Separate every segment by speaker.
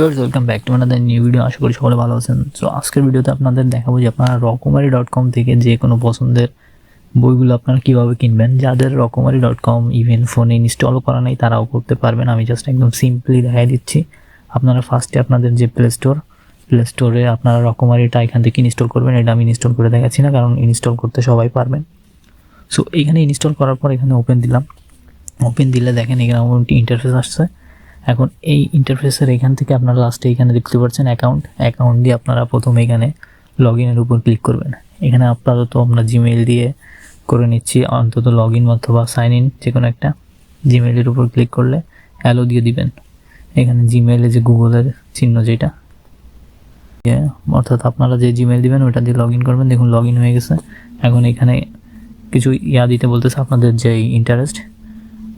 Speaker 1: Viewers welcome back to আমাদের new video আশা করি সকলে ভালো আছেন। সো আজকের ভিডিওতে আপনাদের দেখাবো যে আপনারা রকমারি ডট কম থেকে যে কোনো পছন্দের বইগুলো আপনারা কীভাবে কিনবেন। যাদের রকমারি ডট কম ইভেন ফোনে ইনস্টলও করা নেই, তারাও করতে পারবেন। আমি জাস্ট একদম সিম্পলি দেখাই দিচ্ছি। আপনারা ফার্স্টে আপনাদের যে প্লে স্টোর প্লে স্টোরে আপনারা রকমারিটা এখান থেকে ইনস্টল করবেন। এটা আমি ইনস্টল করে দেখাচ্ছি না, কারণ ইনস্টল করতে সবাই পারবেন। সো এখানে ইনস্টল করার পর এখানে ওপেন দিলাম। ওপেন দিলে দেখেন এখানে ইন্টারফেস আসছে। এখন এই ইন্টারফেসের এখান থেকে আপনারা লাস্টে এখানে দেখতে পাচ্ছেন অ্যাকাউন্ট অ্যাকাউন্ট দিয়ে আপনারা প্রথমে এখানে লগ ইনের উপর ক্লিক করবেন। এখানে আপাতত আমরা জিমেইল দিয়ে করে নিচ্ছি অন্তত লগ ইন অথবা সাইন ইন যে কোনো একটা জিমেইলের উপর ক্লিক করলে অ্যালো দিয়ে দিবেন। এখানে জিমেইলে যে গুগলের চিহ্ন যেটা ইয়ে, অর্থাৎ আপনারা যে জিমেইল দিবেন ওটা দিয়ে লগ ইন করবেন। দেখুন লগ ইন হয়ে গেছে। এখন এখানে কিছু ইয়া দিতে বলতেছে আপনাদের যে ইন্টারেস্ট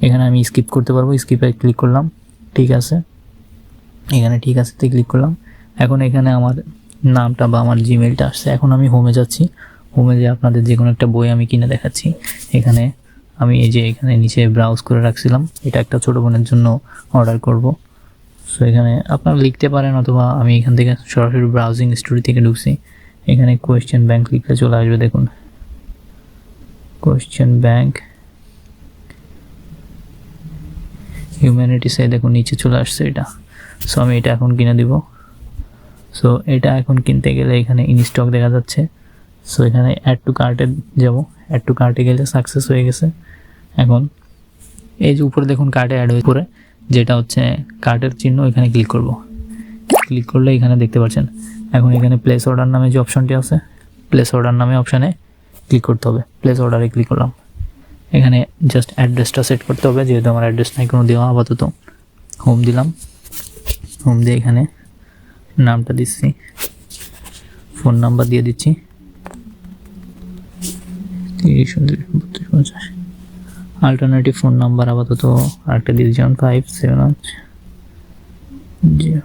Speaker 1: এখানে আমি স্কিপ করতে পারব। স্কিপে ক্লিক করলাম। ঠিক আছে? এখানে ঠিক আছে ক্লিক করলাম। এখন এখানে আমার নামটা বা আমার জিমেলটা আসছে। এখন আমি হোমে যাচ্ছি। হোমে যে আপনাদের যে কোনো একটা বই আমি কিনে দেখাচ্ছি। এখানে আমি এই যে এখানে নিচে ব্রাউজ করে রাখছিলাম। এটা একটা ছোটো বোনের জন্য অর্ডার করব। সো এখানে আপনারা লিখতে পারেন অথবা আমি এখান থেকে সরাসরি ব্রাউজিং স্টোরি থেকে ঢুকছি। এখানে কোয়েশ্চেন ব্যাংক লিখলে চলে আসবে, দেখুন। কোয়েশ্চেন ব্যাংক হিউম্যানিটিসে দেখুন নিচে চলে আসছে এটা। সো আমি এটা এখন কিনে দিব। সো এটা এখন কিনতে গেলে এখানে ইনস্টক দেখা যাচ্ছে। সো এখানে অ্যাড টু কার্টে যাব। অ্যাড টু কার্টে গেলে সাকসেস হয়ে গেছে। এখন এই যে উপরে দেখুন কার্টে অ্যাড হয়ে পরে যেটা হচ্ছে কার্টের চিহ্ন, এখানে ক্লিক করব। ক্লিক করলে এখানে দেখতে পাচ্ছেন। এখন এখানে প্লেস অর্ডার নামে যে অপশনটি আছে প্লেস অর্ডার নামে অপশানে ক্লিক করতে হবে। প্লেস অর্ডারে ক্লিক করলাম। এখানে জাস্ট অ্যাড্রেসটা সেট করতে হবে, যেহেতু আমার অ্যাড্রেস নাই, কোনো দেওয়া আপাতত। হোম দিলাম। হোম দিয়ে এখানে নামটা দিচ্ছি। ফোন নাম্বার দিয়ে দিচ্ছি। তিরিশ উনত্রিশ বত্রিশ, পঞ্চাশ। আলটারনেটিভ ফোন নাম্বার আপাতত আরেকটা দিয়ে দিচ্ছি five seven zero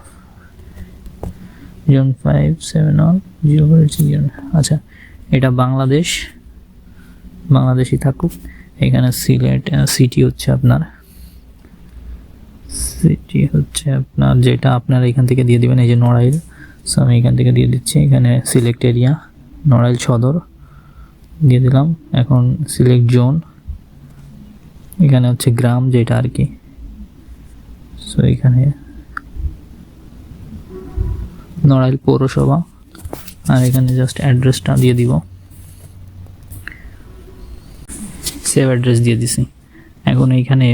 Speaker 1: zero five seven one zero আচ্ছা এটা বাংলাদেশ। বাংলাদেশি থাকুক। এখানে সিলেট সিটি হচ্ছে আপনার। সিটি হচ্ছে আপনার যেটা আপনার এখান থেকে দিয়ে দিবেন, এই যে নড়াইল। সো আমি এখান থেকে দিয়ে দিচ্ছি এখানে সিলেক্ট এরিয়া নড়াইল সদর। দিয়ে দিলাম, এখন সিলেক্ট জোন এখানে হচ্ছে গ্রাম যেটা আর কি। সো এখানে নড়াইল পৌরসভা। আর এখানে জাস্ট অ্যাড্রেসটা দিয়ে দিব। সেভ অ্যাড্রেস দিয়ে দিছি। এখন এইখানে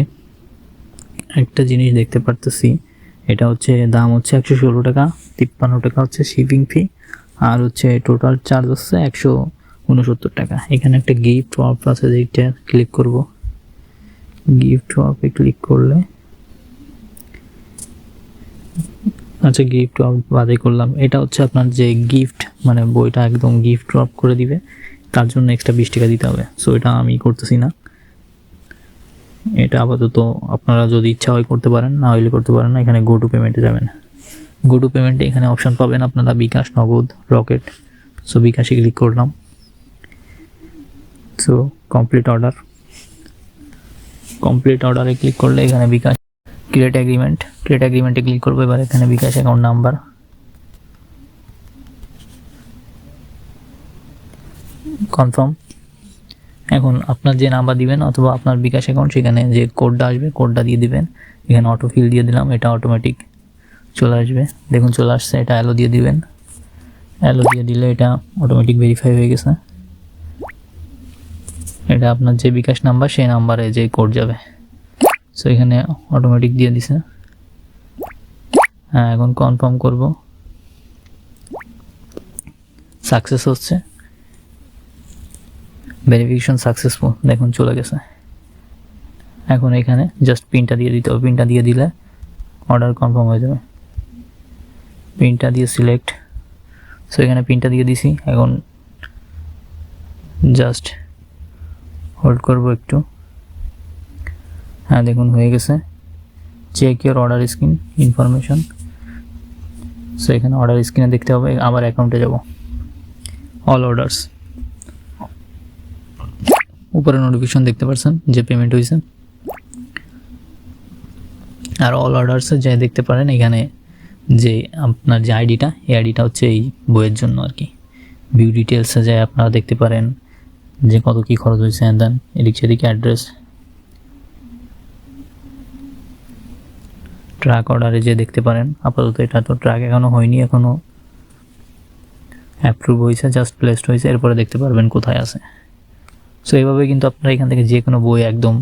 Speaker 1: একটা জিনিস দেখতে পারতেছি। এটা হচ্ছে দাম হচ্ছে একশো ষোলো টাকা, তিপ্পান্ন টাকা হচ্ছে শিপিং ফি আর হচ্ছে টোটাল চার্জ হচ্ছে একশো উনসত্তর টাকা। এখানে একটা গিফট অফ আছে যেটা ক্লিক করব। গিফট অফে ক্লিক করলে আচ্ছা গিফট অফ বাদে করলাম। এটা হচ্ছে আপনার যে গিফট মানে বইটা একদম গিফট ড্রপ করে দিবে। তার জন্য এক্সট্রা বিশ টাকা দিতে হবে। সো এটা আমি করতেছি না। এটা আপাতত আপনারা যদি ইচ্ছা হয় করতে পারেন, না হইলে করতে পারেন না। এখানে গো টু পেমেন্টে যাবেন। গো টু পেমেন্টে এখানে অপশান পাবেন আপনারা বিকাশ, নগদ রকেট সো বিকাশে ক্লিক করলাম। সো কমপ্লিট অর্ডার কমপ্লিট অর্ডারে ক্লিক করলে এখানে বিকাশ ক্রিয়েট অ্যাগ্রিমেন্ট ক্রিয়েট অ্যাগ্রিমেন্টে ক্লিক করব, এবার এখানে বিকাশ অ্যাকাউন্ট নাম্বার কনফার্ম এখন আপনার যে নাম্বার দিবেন অথবা আপনার বিকাশ অ্যাকাউন্ট সেখানে যে কোডটা আসবে কোডটা দিয়ে দিবেন। এখানে অটো ফিল দিয়ে দিলাম, এটা অটোমেটিক চলে আসবে। দেখুন, চলে আসছে, এটা অ্যালো দিয়ে দিবেন। অ্যালো দিয়ে দিলে এটা অটোমেটিক ভেরিফাই হয়ে গেছে। এটা আপনার যে বিকাশ নাম্বার সেই নাম্বারে যে কোড যাবে। সো এখানে অটোমেটিক দিয়ে দিছে। হ্যাঁ এখন কনফার্ম করব। সাকসেস হচ্ছে। ভেরিফিকেশন সাকসেসফুল দেখুন, চলে গেছে। এখন এখানে জাস্ট পিনটা দিয়ে দিতে হবে। পিনটা দিয়ে দিলে অর্ডার কনফার্ম হয়ে যাবে। পিনটা দিয়ে সিলেক্ট সো এখানে পিনটা দিয়ে দিছি। এখন জাস্ট হোল্ড করব একটু। হ্যাঁ দেখুন, হয়ে গেছে। Check your order screen information so এখানে অর্ডার স্ক্রিনে দেখতে হবে। আবার অ্যাকাউন্টে যাব। অল অর্ডারস উপরে নোটিফিকেশন দেখতে পাচ্ছেন যে পেমেন্ট হয়েছে আর অল অর্ডারসে যে দেখতে পারেন, এখানে যে আপনার যে আইডিটা এই আইডিটা হচ্ছে এই বইয়ের জন্য আর কি। ভিউ ডিটেলসে যায় আপনারা দেখতে পারেন, যে কত কী খরচ হয়েছে দেন এদিক সেদিক অ্যাড্রেস ট্রাক অর্ডারে যে দেখতে পারেন, আপাতত এটা তো ট্রাক এখনও হয়নি এখনও অ্যাপ্রুভ হয়েছে জাস্ট প্লেসড হয়েছে এরপরে দেখতে পারবেন কোথায় আছে। সো এভাবে কিন্তু আপনারা এখান থেকে যে কোনো বই একদম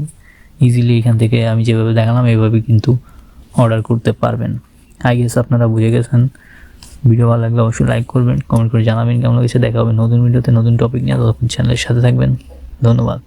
Speaker 1: ইজিলি এখান থেকে আমি যেভাবে দেখালাম এইভাবে কিন্তু অর্ডার করতে পারবেন। আই গেস আপনারা বুঝে গেছেন। ভিডিও ভালো লাগলে অবশ্যই লাইক করবেন কমেন্ট করে জানাবেন কেমন লাগছে। দেখা হবে নতুন ভিডিওতে নতুন টপিক নিয়ে। ততক্ষণ চ্যানেলের সাথে থাকবেন। ধন্যবাদ।